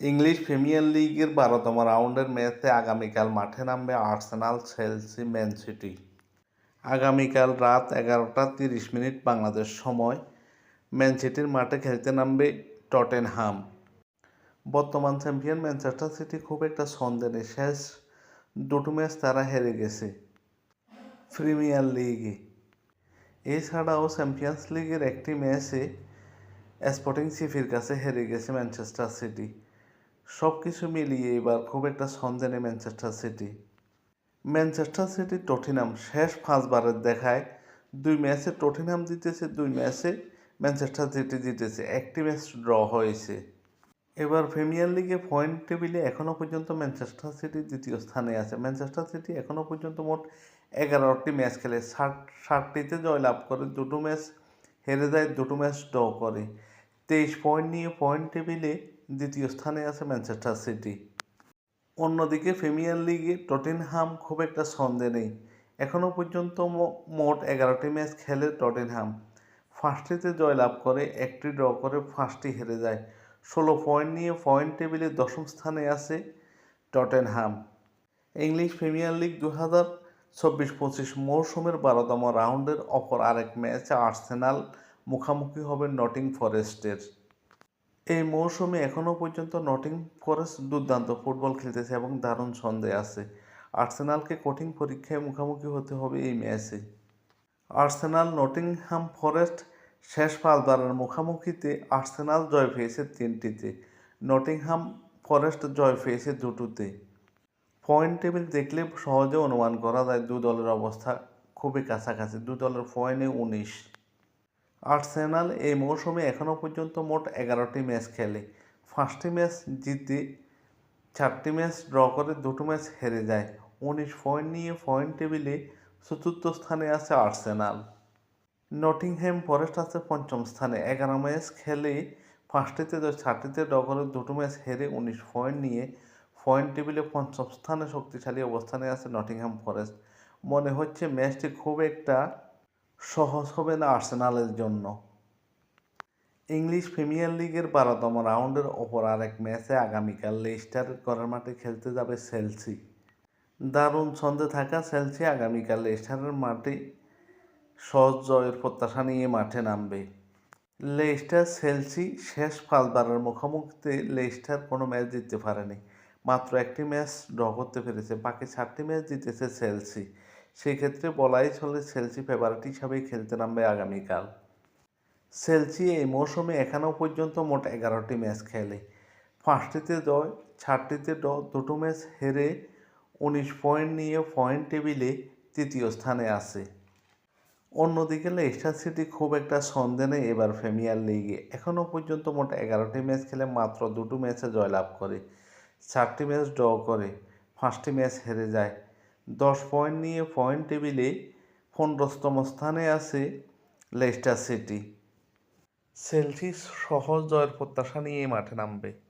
English premier লিগের বারোতম রাউন্ডের ম্যাচে আগামীকাল মাঠে নামবে আর্সেনাল, চেলসি, ম্যান সিটি। আগামীকাল রাত এগারোটা তিরিশ মিনিট বাংলাদেশ সময়। ম্যান সিটির মাঠে খেলতে নামবে টটেনহাম। বর্তমান চ্যাম্পিয়ন ম্যানচেস্টার সিটি খুব একটা ছন্দে নেই। শেষ দুটো ম্যাচ তারা হেরে গেছে প্রিমিয়ার লিগে। এছাড়াও চ্যাম্পিয়ন্স লিগের একটি ম্যাচে স্পোর্টিং সিফির কাছে হেরে গেছে ম্যানচেস্টার সিটি। সব কিছু মিলিয়ে এবার খুব একটা নেই Manchester City. Manchester City Tottenham শেষ পাঁচবারের দেখায়। দুই ম্যাচে টটিনাম জিতেছে, দুই ম্যাচে ম্যানচেস্টার সিটি জিতেছে। একটি ম্যাচ ড্র হয়েছে। এবার প্রিমিয়ার লিগে পয়েন্ট টেবিলে এখনও পর্যন্ত ম্যানচেস্টার সিটি দ্বিতীয় স্থানে আছে। ম্যানচেস্টার সিটি এখনও পর্যন্ত মোট এগারোটি ম্যাচ খেলে। ষাট, ষাটটিতে জয়লাভ করে, দুটো ম্যাচ হেরে যায়, দুটো ম্যাচ ড্র করে। তেইশ পয়েন্ট নিয়ে পয়েন্ট টেবিলে দ্বিতীয় স্থানে আছে ম্যানচেস্টার সিটি অন্যদিকে প্রিমিয়ার লিগে টটেনহাম খুব একটা ছন্দে নেই। এখনও পর্যন্ত মোট এগারোটি ম্যাচ খেলে টটেনহাম ফার্স্টটিতে জয়লাভ করে, একটি ড্র করে ফার্স্টটি হেরে যায়। ষোলো পয়েন্ট নিয়ে পয়েন্ট টেবিলে দশম স্থানে আছে টটেনহাম ইংলিশ প্রিমিয়ার লিগ দু হাজার চব্বিশ পঁচিশ মৌসুমের বারোতম রাউন্ডের অপর আরেক ম্যাচে আর্সেনাল মুখোমুখি হবে নটিং ফরেস্টের। এই মৌসুমে এখনও পর্যন্ত নটিং ফরেস্ট দুর্দান্ত ফুটবল খেলতেছে এবং দারুণ ছন্দে আছে। আর্সেনালকে কঠিন পরীক্ষায় মুখোমুখি হতে হবে এই ম্যাচে। আর্সেনাল নটিংহাম ফরেস্ট শেষ পাঁচবারের মুখোমুখিতে আর্সেনাল জয় পেয়েছে তিনটিতে, নটিংহাম ফরেস্ট জয় পেয়েছে দুটোতে। পয়েন্ট টেবিল দেখলে সহজে অনুমান করা যায় দু দলের অবস্থা খুবই কাছাকাছি, দু দলের পয়েন্টে উনিশ। আর্সেনাল এই মৌসুমে এখনও পর্যন্ত মোট এগারোটি ম্যাচ খেলে। পাঁচটি ম্যাচ জিতে চারটি ম্যাচ ড্র করে দুটো ম্যাচ হেরে যায়। উনিশ পয়েন্ট নিয়ে পয়েন্ট টেবিলে চতুর্থ স্থানে আছে আর্সেনাল। নটিংহ্যাম ফরেস্ট আছে পঞ্চম স্থানে। এগারো ম্যাচ খেলে পাঁচটিতে চারটিতে ড্র করে দুটো ম্যাচ হেরে উনিশ পয়েন্ট নিয়ে পয়েন্ট টেবিলে পঞ্চম স্থানে শক্তিশালী অবস্থানে আছে নটিংহ্যাম ফরেস্ট। মনে হচ্ছে ম্যাচটি খুব একটা সহজ হবে না আর্সেনালের জন্য। ইংলিশ প্রিমিয়ার লিগের বারোতম রাউন্ডের ওপর আরেক ম্যাচে আগামীকাল লেস্টার করার মাঠে খেলতে যাবে সেলসি দারুণ ছন্দে থাকা সেলসি আগামীকাল লেস্টারের মাঠে সহজ জয়ের প্রত্যাশা নিয়ে মাঠে নামবে। লেস্টার সেলসি শেষ পাঁচবারের মুখোমুখিতে লেস্টার কোনো ম্যাচ জিততে পারেনি। মাত্র একটি ম্যাচ ড্র করতে পেরেছে, বাকি চারটি ম্যাচ জিতেছে সেলসি সেই ক্ষেত্রে বলাই চলে সেলসি ফেভারিট হিসাবেই খেলতে নামবে আগামীকাল। সেলসি এই মৌসুমে এখনও পর্যন্ত মোট এগারোটি ম্যাচ খেলে। পাঁচটিতে জয় চারটিতে ড দুটো ম্যাচ হেরে উনিশ পয়েন্ট নিয়ে পয়েন্ট টেবিলে তৃতীয় স্থানে আছে অন্যদিকে লেস্টার সিটি খুব একটা সন্দেহ নেই এবার প্রিমিয়ার লিগে। এখনও পর্যন্ত মোট এগারোটি ম্যাচ খেলে মাত্র দুটো ম্যাচে জয়লাভ করে। চারটি ম্যাচ ড্র করে, পাঁচটি ম্যাচ হেরে যায়। দশ পয়েন্ট নিয়ে পয়েন্ট টেবিলে পনেরোতম স্থানে আছে লেস্টার সিটি। সেলসি সহজ জয়ের প্রত্যাশা নিয়ে মাঠে নামবে।